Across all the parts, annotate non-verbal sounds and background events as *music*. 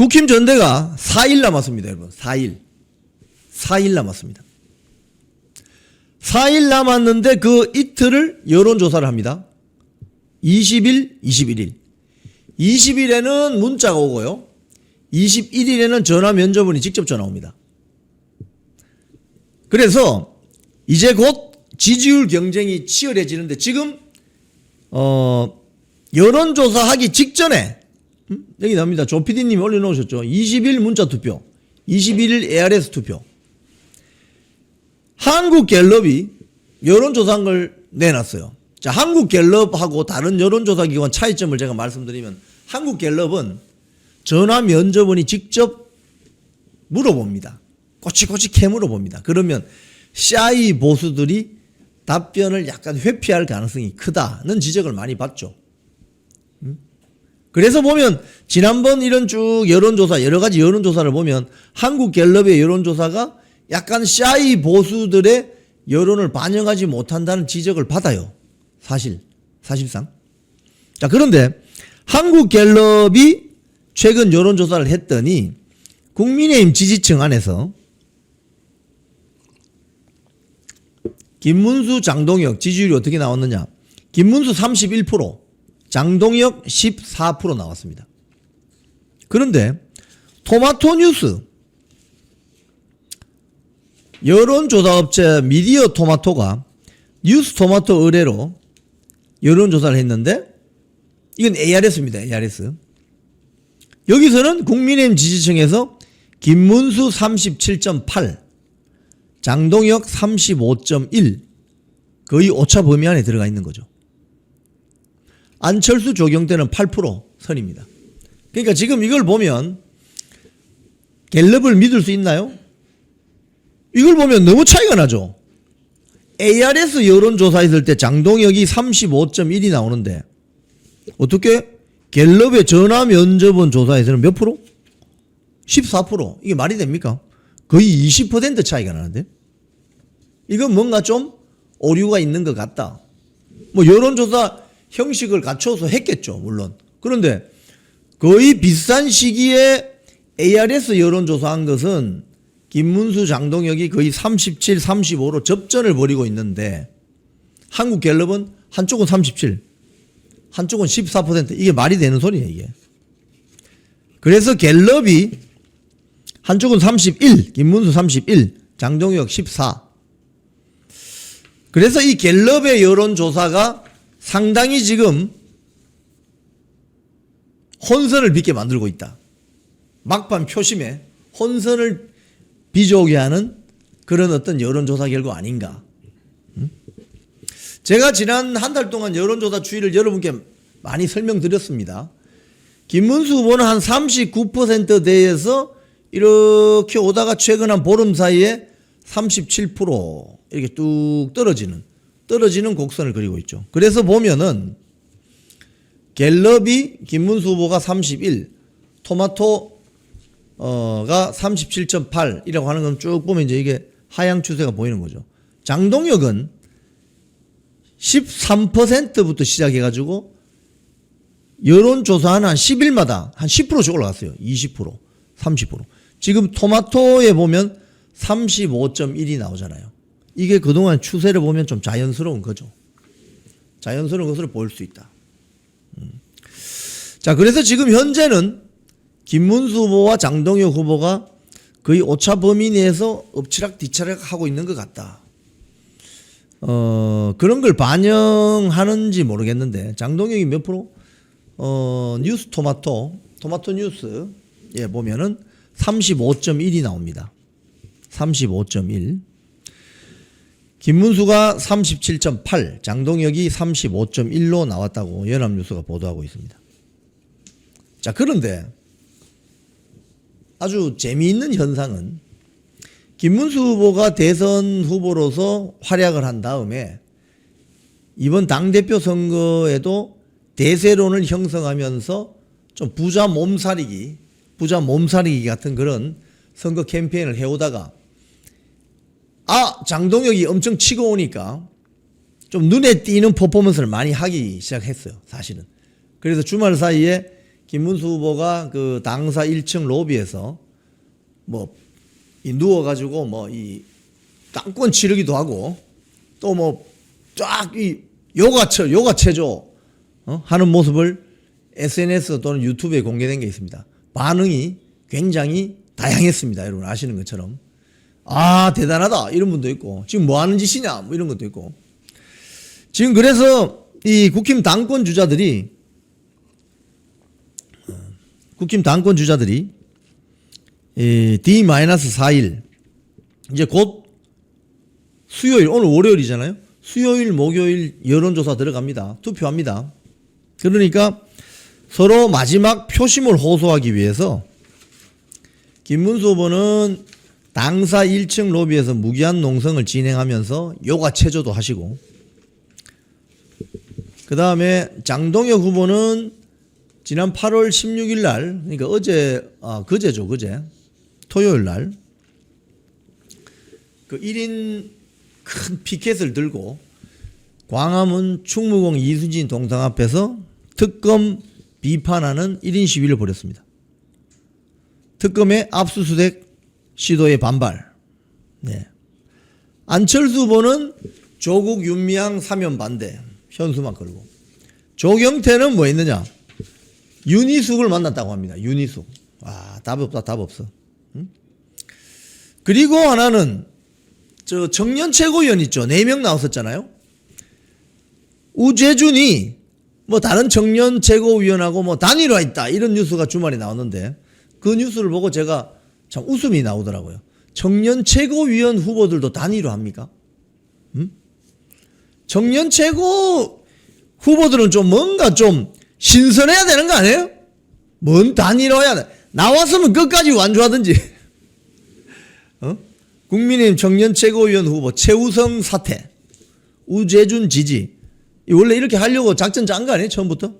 국힘 전대가 4일 남았습니다, 여러분. 4일. 4일 남았습니다. 4일 남았는데 그 이틀을 여론조사를 합니다. 20일, 21일. 20일에는 문자가 오고요. 21일에는 전화 면접원이 직접 전화 옵니다. 그래서 이제 곧 지지율 경쟁이 치열해지는데 지금 어 여론조사 하기 직전에 음? 여기 나옵니다. 조 PD님이 올려놓으셨죠. 20일 문자 투표, 21일 ARS 투표. 한국 갤럽이 여론조사한 걸 내놨어요. 자, 한국 갤럽하고 다른 여론조사 기관 차이점을 제가 말씀드리면 한국 갤럽은 전화 면접원이 직접 물어봅니다. 꼬치꼬치 캐 물어 봅니다. 그러면 샤이 보수들이 답변을 약간 회피할 가능성이 크다는 지적을 많이 받죠. 음? 그래서 보면 지난번 이런 쭉 여론조사 여러 가지 여론조사를 보면 한국 갤럽의 여론조사가 약간 샤이 보수들의 여론을 반영하지 못한다는 지적을 받아요. 사실 사실상. 자 그런데 한국 갤럽이 최근 여론조사를 했더니 국민의힘 지지층 안에서 김문수, 장동혁 지지율이 어떻게 나왔느냐? 김문수 31%, 장동혁 14% 나왔습니다. 그런데 토마토 뉴스 여론조사업체 미디어 토마토가 뉴스 토마토 의뢰로 여론조사를 했는데 이건 ARS입니다. ARS. 여기서는 국민의힘 지지층에서 김문수 37.8, 장동혁 35.1 거의 오차 범위 안에 들어가 있는 거죠. 안철수 조경태는 8% 선입니다. 그러니까 지금 이걸 보면 갤럽을 믿을 수 있나요? 이걸 보면 너무 차이가 나죠. ARS 여론조사 했을 때 장동혁이 35.1이 나오는데 어떻게 갤럽의 전화 면접원 조사에서는 몇 프로? 14%. 이게 말이 됩니까? 거의 20% 차이가 나는데? 이건 뭔가 좀 오류가 있는 것 같다. 뭐 여론조사 형식을 갖춰서 했겠죠, 물론. 그런데 거의 비슷한 시기에 ARS 여론조사한 것은 김문수, 장동혁이 거의 37, 35로 접전을 벌이고 있는데 한국 갤럽은 한쪽은 37, 한쪽은 14% 이게 말이 되는 소리예요, 이게. 그래서 갤럽이 한쪽은 31, 김문수 31, 장동혁 14. 그래서 이 갤럽의 여론조사가 상당히 지금 혼선을 빚게 만들고 있다. 막판 표심에 혼선을 빚어오게 하는 그런 어떤 여론조사 결과 아닌가. 음? 제가 지난 한 달 동안 여론조사 추이를 여러분께 많이 설명드렸습니다. 김문수 후보는 한 39%대에서 이렇게 오다가 최근 한 보름 사이에 37% 이렇게 뚝 떨어지는 떨어지는 곡선을 그리고 있죠. 그래서 보면은 갤럽이 김문수 후보가 31, 토마토 어가 37.8이라고 하는 건 쭉 보면 이제 이게 하향 추세가 보이는 거죠. 장동혁은 13%부터 시작해 가지고 여론조사하는 한 10일마다 한 10%씩 올라갔어요. 20%, 30%. 지금 토마토에 보면 35.1이 나오잖아요. 이게 그동안 추세를 보면 좀 자연스러운 거죠. 자연스러운 것으로 보일 수 있다. 음. 자, 그래서 지금 현재는 김문수 후보와 장동혁 후보가 거의 오차 범위 내에서 엎치락 뒤치락 하고 있는 것 같다. 어, 그런 걸 반영하는지 모르겠는데, 장동혁이 몇 프로? 어, 뉴스 토마토, 토마토 뉴스, 예, 보면은 35.1이 나옵니다. 35.1. 김문수가 37.8, 장동혁이 35.1로 나왔다고 연합뉴스가 보도하고 있습니다. 자, 그런데 아주 재미있는 현상은 김문수 후보가 대선 후보로서 활약을 한 다음에 이번 당대표 선거에도 대세론을 형성하면서 좀 부자 몸살이기, 부자 몸살이기 같은 그런 선거 캠페인을 해오다가 아, 장동혁이 엄청 치고 오니까 좀 눈에 띄는 퍼포먼스를 많이 하기 시작했어요, 사실은. 그래서 주말 사이에 김문수 후보가 그 당사 1층 로비에서 뭐 이 누워가지고 뭐 이 땅권 치르기도 하고 또 뭐 쫙 이 요가처 요가 체조 어? 하는 모습을 SNS 또는 유튜브에 공개된 게 있습니다. 반응이 굉장히 다양했습니다. 여러분 아시는 것처럼 아 대단하다 이런 분도 있고 지금 뭐 하는 짓이냐 뭐 이런 것도 있고 지금 그래서 이 국힘 당권 주자들이 어, 국힘 당권 주자들이 이 D-4일 이제 곧 수요일 오늘 월요일이잖아요. 수요일 목요일 여론조사 들어갑니다. 투표합니다. 그러니까 서로 마지막 표심을 호소하기 위해서 김문수 후보는 당사 1층 로비에서 무기한 농성을 진행하면서 요가 체조도 하시고 그 다음에 장동혁 후보는 지난 8월 16일 날 그러니까 어제 아 그제죠 그제 토요일 날 그 1인 큰 피켓을 들고 광화문 충무공 이순신 동상 앞에서 특검 비판하는 1인 시위를 벌였습니다. 특검의 압수수색 시도에 반발. 네. 안철수 후보는 조국 윤미향 사면 반대. 현수막 걸고. 조경태는 뭐 했느냐? 윤희숙을 만났다고 합니다. 윤희숙. 와, 답 없다, 답 없어. 응? 그리고 하나는 저 청년 최고위원 있죠. 네 명 나왔었잖아요. 우재준이 뭐 다른 청년 최고위원하고 뭐 단일화했다 이런 뉴스가 주말에 나왔는데 그 뉴스를 보고 제가 참 웃음이 나오더라고요. 청년 최고위원 후보들도 단일화합니까? 음? 청년 최고 후보들은 좀 뭔가 좀 신선해야 되는 거 아니에요? 뭔 단일화야? 나왔으면 끝까지 완주하든지. *laughs* 어? 국민의힘 청년 최고위원 후보 최우성 사퇴, 우재준 지지. 이 원래 이렇게 하려고 작전 짠 거 아니에요? 처음부터?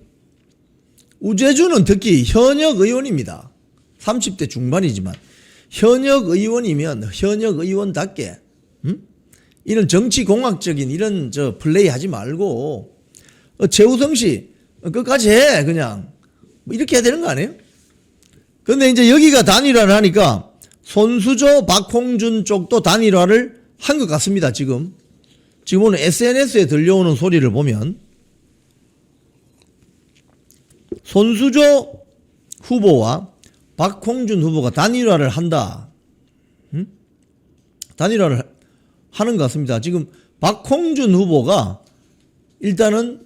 우재준은 특히 현역 의원입니다. 30대 중반이지만 현역 의원이면 현역 의원답게 음? 이런 정치 공학적인 이런 저 플레이 하지 말고 어, 최우성 씨 어, 끝까지 해 그냥 뭐 이렇게 해야 되는 거 아니에요? 근데 이제 여기가 단일화를 하니까 손수조 박홍준 쪽도 단일화를 한 것 같습니다 지금 지금 오늘 SNS에 들려오는 소리를 보면 손수조 후보와 박홍준 후보가 단일화를 한다. 음? 단일화를 하는 것 같습니다. 지금 박홍준 후보가 일단은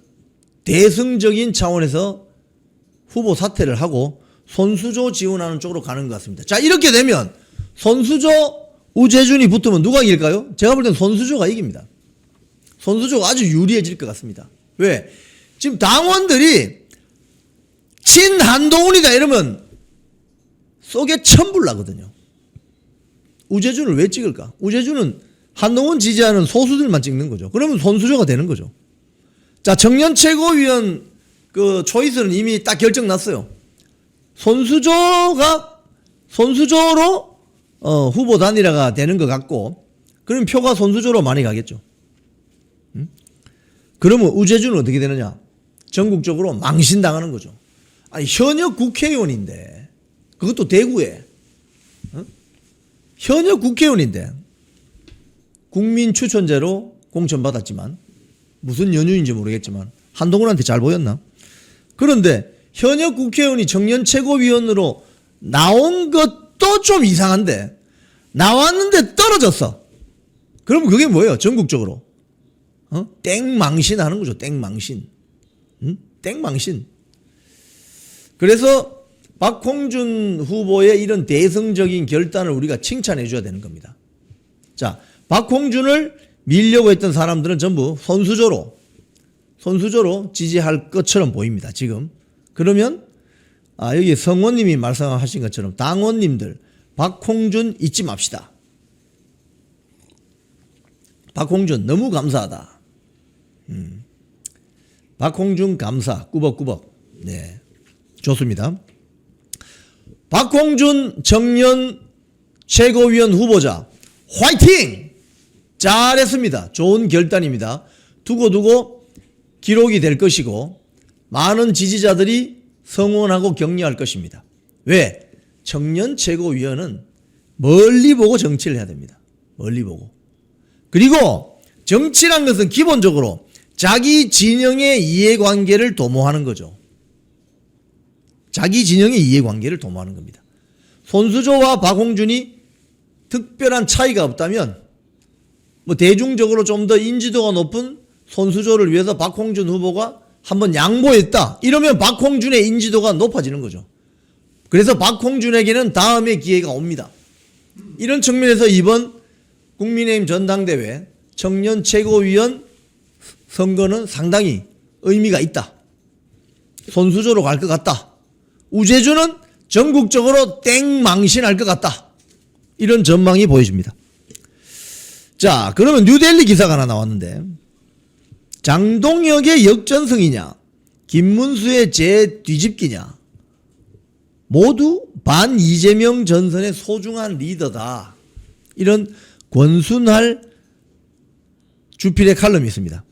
대승적인 차원에서 후보 사퇴를 하고 손수조 지원하는 쪽으로 가는 것 같습니다. 자, 이렇게 되면 손수조, 우재준이 붙으면 누가 이길까요? 제가 볼 때는 손수조가 이깁니다. 손수조가 아주 유리해질 것 같습니다. 왜? 지금 당원들이 친한동훈이다 이러면 속에 천불 나거든요. 우재준을 왜 찍을까? 우재준은 한동훈 지지하는 소수들만 찍는 거죠. 그러면 손수조가 되는 거죠. 자, 청년 최고위원 그 초이스는 이미 딱 결정 났어요. 손수조가 손수조로 어, 후보 단일화가 되는 것 같고, 그럼 표가 손수조로 많이 가겠죠. 음? 그러면 우재준은 어떻게 되느냐? 전국적으로 망신당하는 거죠. 아니, 현역 국회의원인데, 그것도 대구에, 어? 현역 국회의원인데, 국민 추천제로 공천받았지만, 무슨 연유인지 모르겠지만, 한동훈한테 잘 보였나? 그런데, 현역 국회의원이 청년 최고위원으로 나온 것도 좀 이상한데, 나왔는데 떨어졌어. 그러면 그게 뭐예요? 전국적으로. 어? 땡망신 하는 거죠. 땡망신. 응? 땡망신. 그래서 박홍준 후보의 이런 대승적인 결단을 우리가 칭찬해 줘야 되는 겁니다. 자, 박홍준을 밀려고 했던 사람들은 전부 손수조로, 손수조로 지지할 것처럼 보입니다. 지금. 그러면, 아, 여기 성원님이 말씀하신 것처럼 당원님들, 박홍준 잊지 맙시다. 박홍준 너무 감사하다. 음. 박홍준 감사 꾸벅꾸벅. 네. 좋습니다. 박홍준 청년 최고위원 후보자 화이팅! 잘했습니다. 좋은 결단입니다. 두고두고 기록이 될 것이고 많은 지지자들이 성원하고 격려할 것입니다. 왜? 청년 최고위원은 멀리 보고 정치를 해야 됩니다. 멀리 보고. 그리고 정치란 것은 기본적으로 자기 진영의 이해관계를 도모하는 거죠. 자기 진영의 이해관계를 도모하는 겁니다. 손수조와 박홍준이 특별한 차이가 없다면 뭐 대중적으로 좀 더 인지도가 높은 손수조를 위해서 박홍준 후보가 한번 양보했다. 이러면 박홍준의 인지도가 높아지는 거죠. 그래서 박홍준에게는 다음에 기회가 옵니다. 이런 측면에서 이번 국민의힘 전당대회 청년 최고위원 선거는 상당히 의미가 있다. 손수조로 갈 것 같다. 우재주는 전국적으로 땡망신할 것 같다. 이런 전망이 보여집니다. 자, 그러면 뉴델리 기사가 하나 나왔는데 장동혁의 역전승이냐, 김문수의 재뒤집기냐, 모두 반 이재명 전선의 소중한 리더다. 이런 권순할 주필의 칼럼이 있습니다.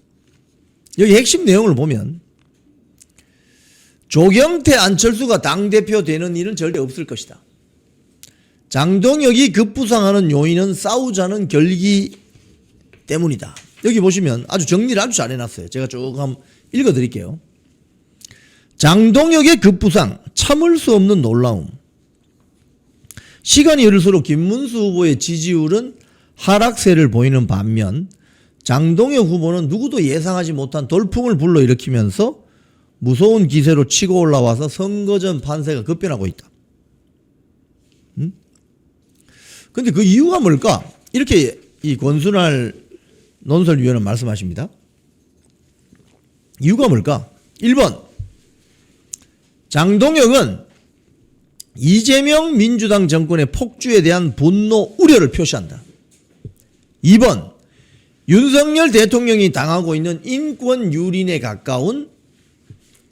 여기 핵심 내용을 보면 조경태 안철수가 당대표 되는 일은 절대 없을 것이다. 장동혁이 급부상하는 요인은 싸우자는 결기 때문이다. 여기 보시면 아주 정리를 아주 잘 해놨어요. 제가 조금 읽어드릴게요. 장동혁의 급부상, 참을 수 없는 놀라움. 시간이 흐를수록 김문수 후보의 지지율은 하락세를 보이는 반면 장동혁 후보는 누구도 예상하지 못한 돌풍을 불러일으키면서 무서운 기세로 치고 올라와서 선거전 판세가 급변하고 있다. 음? 근데 그 이유가 뭘까? 이렇게 이 권순할 논설위원은 말씀하십니다. 이유가 뭘까? 1번. 장동혁은 이재명 민주당 정권의 폭주에 대한 분노, 우려를 표시한다. 2번. 윤석열 대통령이 당하고 있는 인권 유린에 가까운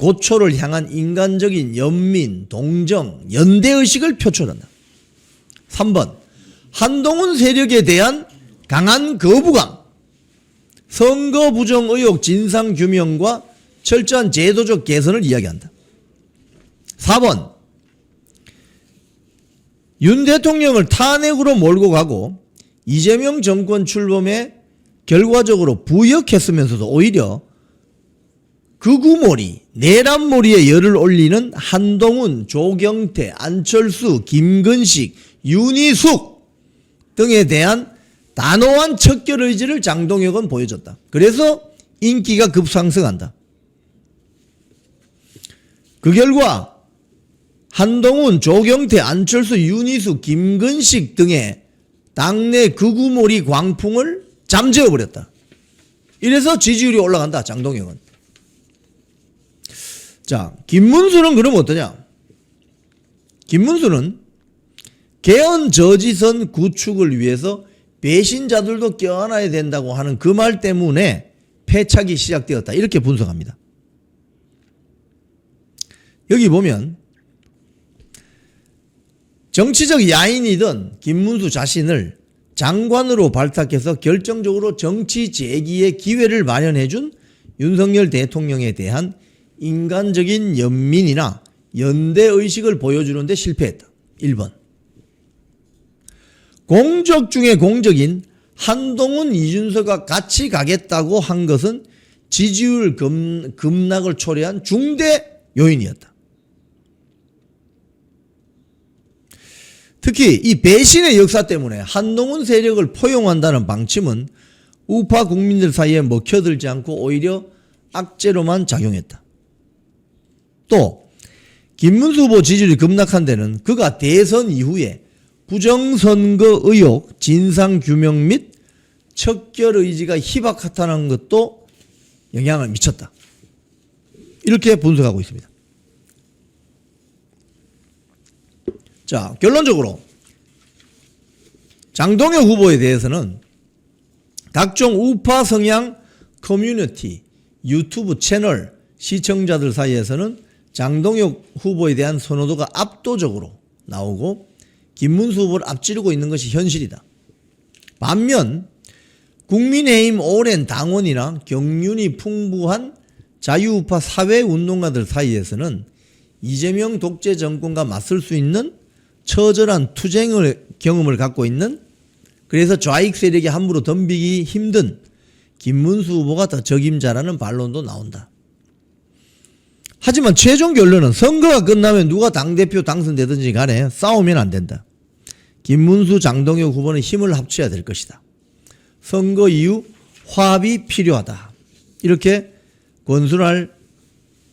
고초를 향한 인간적인 연민, 동정, 연대의식을 표출한다. 3번. 한동훈 세력에 대한 강한 거부감, 선거 부정 의혹 진상 규명과 철저한 제도적 개선을 이야기한다. 4번. 윤 대통령을 탄핵으로 몰고 가고 이재명 정권 출범에 결과적으로 부역했으면서도 오히려 극우몰이, 내란몰이에 열을 올리는 한동훈, 조경태, 안철수, 김근식, 윤희숙 등에 대한 단호한 척결 의지를 장동혁은 보여줬다. 그래서 인기가 급상승한다. 그 결과 한동훈, 조경태, 안철수, 윤희숙, 김근식 등의 당내 극우몰이 광풍을 잠재워버렸다. 이래서 지지율이 올라간다. 장동혁은. 자, 김문수는 그럼 어떠냐? 김문수는 개헌 저지선 구축을 위해서 배신자들도 껴안아야 된다고 하는 그 말 때문에 패착이 시작되었다. 이렇게 분석합니다. 여기 보면 정치적 야인이던 김문수 자신을 장관으로 발탁해서 결정적으로 정치 재기의 기회를 마련해 준 윤석열 대통령에 대한 인간적인 연민이나 연대 의식을 보여주는데 실패했다. 1번. 공적 중에 공적인 한동훈 이준서가 같이 가겠다고 한 것은 지지율 급, 급락을 초래한 중대 요인이었다. 특히 이 배신의 역사 때문에 한동훈 세력을 포용한다는 방침은 우파 국민들 사이에 먹혀들지 않고 오히려 악재로만 작용했다. 또 김문수 후보 지지율이 급락한 데는 그가 대선 이후에 부정선거 의혹 진상규명 및 척결 의지가 희박하다는 것도 영향을 미쳤다. 이렇게 분석하고 있습니다. 자, 결론적으로 장동혁 후보에 대해서는 각종 우파 성향 커뮤니티, 유튜브 채널 시청자들 사이에서는 장동혁 후보에 대한 선호도가 압도적으로 나오고 김문수 후보를 앞지르고 있는 것이 현실이다. 반면 국민의힘 오랜 당원이나 경륜이 풍부한 자유우파 사회운동가들 사이에서는 이재명 독재 정권과 맞설 수 있는 처절한 투쟁을 경험을 갖고 있는 그래서 좌익 세력이 함부로 덤비기 힘든 김문수 후보가 더 적임자라는 반론도 나온다. 하지만 최종 결론은 선거가 끝나면 누가 당대표 당선되든지 간에 싸우면 안 된다. 김문수 장동혁 후보는 힘을 합쳐야 될 것이다. 선거 이후 화합이 필요하다. 이렇게 권순할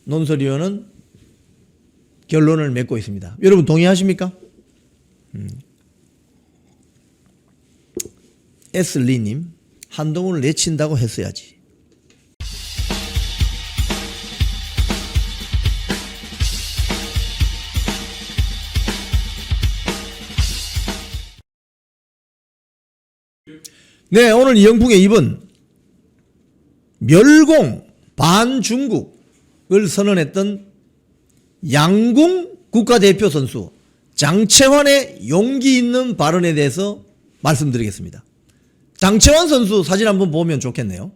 논설위원은 결론을 맺고 있습니다. 여러분 동의하십니까? 음. 에슬리님 한동훈을 내친다고 했어야지. 네, 오늘 이영풍의 입은 멸공 반중국을 선언했던 양궁 국가대표 선수 장채환의 용기 있는 발언에 대해서 말씀드리겠습니다. 장채환 선수 사진 한번 보면 좋겠네요.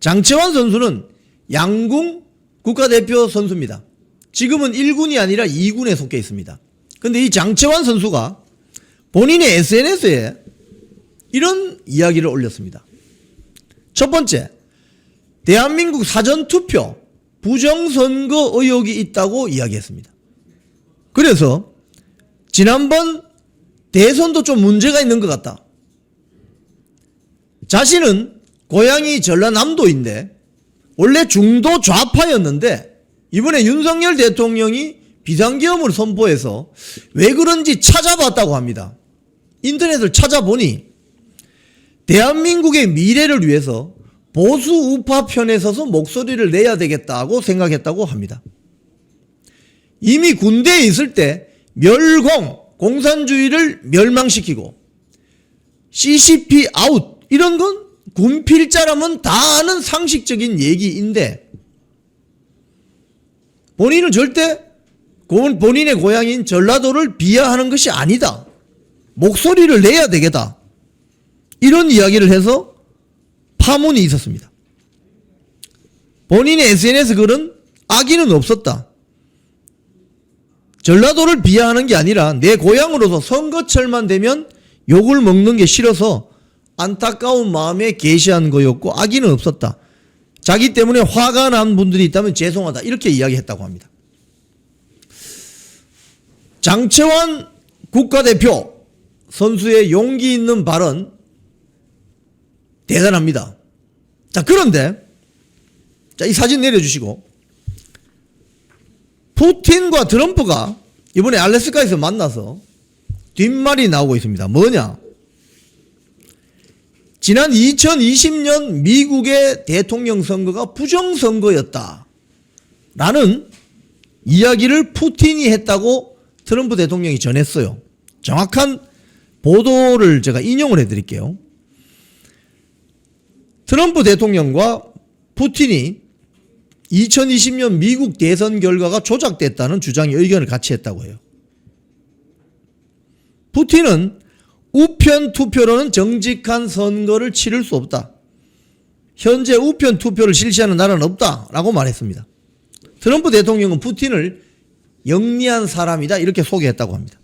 장채환 선수는 양궁 국가대표 선수입니다. 지금은 1군이 아니라 2군에 속해 있습니다. 근데 이 장채환 선수가 본인의 SNS에 이런 이야기를 올렸습니다. 첫 번째, 대한민국 사전투표 부정선거 의혹이 있다고 이야기했습니다. 그래서 지난번 대선도 좀 문제가 있는 것 같다. 자신은 고향이 전라남도인데 원래 중도 좌파였는데 이번에 윤석열 대통령이 비상계엄을 선포해서 왜 그런지 찾아봤다고 합니다. 인터넷을 찾아보니 대한민국의 미래를 위해서 보수 우파 편에 서서 목소리를 내야 되겠다고 생각했다고 합니다. 이미 군대에 있을 때 멸공, 공산주의를 멸망시키고 CCP 아웃 이런 건 군필자라면 다 아는 상식적인 얘기인데 본인은 절대 고- 본인의 고향인 전라도를 비하하는 것이 아니다. 목소리를 내야 되겠다. 이런 이야기를 해서 파문이 있었습니다. 본인의 SNS 글은 악의는 없었다. 전라도를 비하하는 게 아니라 내 고향으로서 선거철만 되면 욕을 먹는 게 싫어서 안타까운 마음에 게시한 거였고 악의는 없었다. 자기 때문에 화가 난 분들이 있다면 죄송하다. 이렇게 이야기했다고 합니다. 장채환 국가대표 선수의 용기 있는 발언 대단합니다. 자, 그런데 자, 이 사진 내려주시고 푸틴과 트럼프가 이번에 알래스카에서 만나서 뒷말이 나오고 있습니다. 뭐냐? 지난 2020년 미국의 대통령 선거가 부정선거였다. 라는 이야기를 푸틴이 했다고 트럼프 대통령이 전했어요. 정확한 보도를 제가 인용을 해드릴게요. 트럼프 대통령과 푸틴이 2020년 미국 대선 결과가 조작됐다는 주장의 의견을 같이 했다고 해요. 푸틴은 우편 투표로는 정직한 선거를 치를 수 없다. 현재 우편 투표를 실시하는 나라는 없다 라고 말했습니다. 트럼프 대통령은 푸틴을 영리한 사람이다 이렇게 소개했다고 합니다.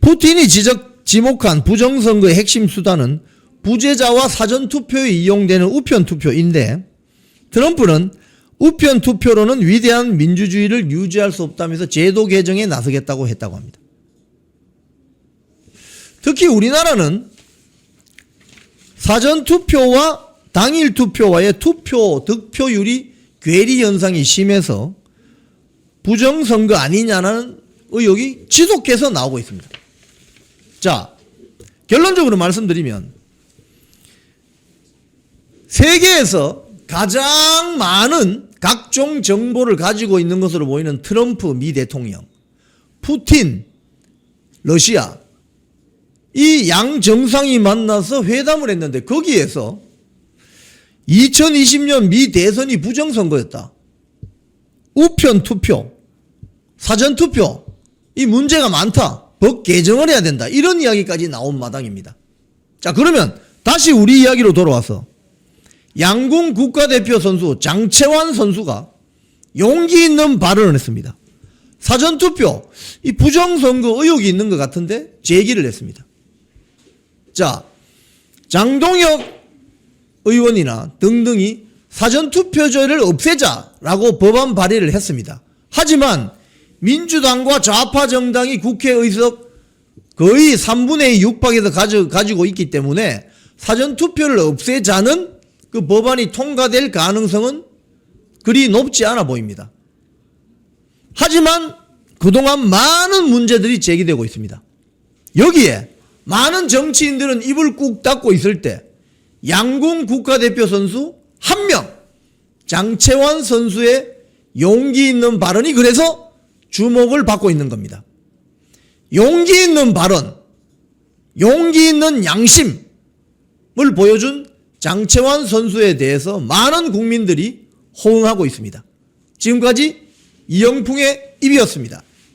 푸틴이 지적 지목한 부정선거의 핵심 수단은 부재자와 사전투표에 이용되는 우편투표인데 트럼프는 우편투표로는 위대한 민주주의를 유지할 수 없다면서 제도 개정에 나서겠다고 했다고 합니다. 특히 우리나라는 사전투표와 당일투표와의 투표 득표율이 괴리 현상이 심해서 부정선거 아니냐는 의혹이 지속해서 나오고 있습니다. 자, 결론적으로 말씀드리면 세계에서 가장 많은 각종 정보를 가지고 있는 것으로 보이는 트럼프 미 대통령, 푸틴, 러시아, 이 양 정상이 만나서 회담을 했는데 거기에서 2020년 미 대선이 부정선거였다. 우편 투표, 사전 투표, 이 문제가 많다. 법 개정을 해야 된다. 이런 이야기까지 나온 마당입니다. 자, 그러면 다시 우리 이야기로 돌아와서 양궁 국가대표 선수 장채환 선수가 용기 있는 발언을 했습니다. 사전투표, 이 부정선거 의혹이 있는 것 같은데 제기를 했습니다. 자, 장동혁 의원이나 등등이 사전투표제를 없애자라고 법안 발의를 했습니다. 하지만 민주당과 좌파 정당이 국회 의석 거의 3분의 2 육박에서 가지고 있기 때문에 사전투표를 없애자는 그 법안이 통과될 가능성은 그리 높지 않아 보입니다. 하지만 그동안 많은 문제들이 제기되고 있습니다. 여기에 많은 정치인들은 입을 꾹 닫고 있을 때 양궁 국가대표 선수 한 명, 장채환 선수의 용기 있는 발언이 그래서 주목을 받고 있는 겁니다. 용기 있는 발언, 용기 있는 양심을 보여준 장채환 선수에 대해서 많은 국민들이 호응하고 있습니다. 지금까지 이영풍의 입이었습니다.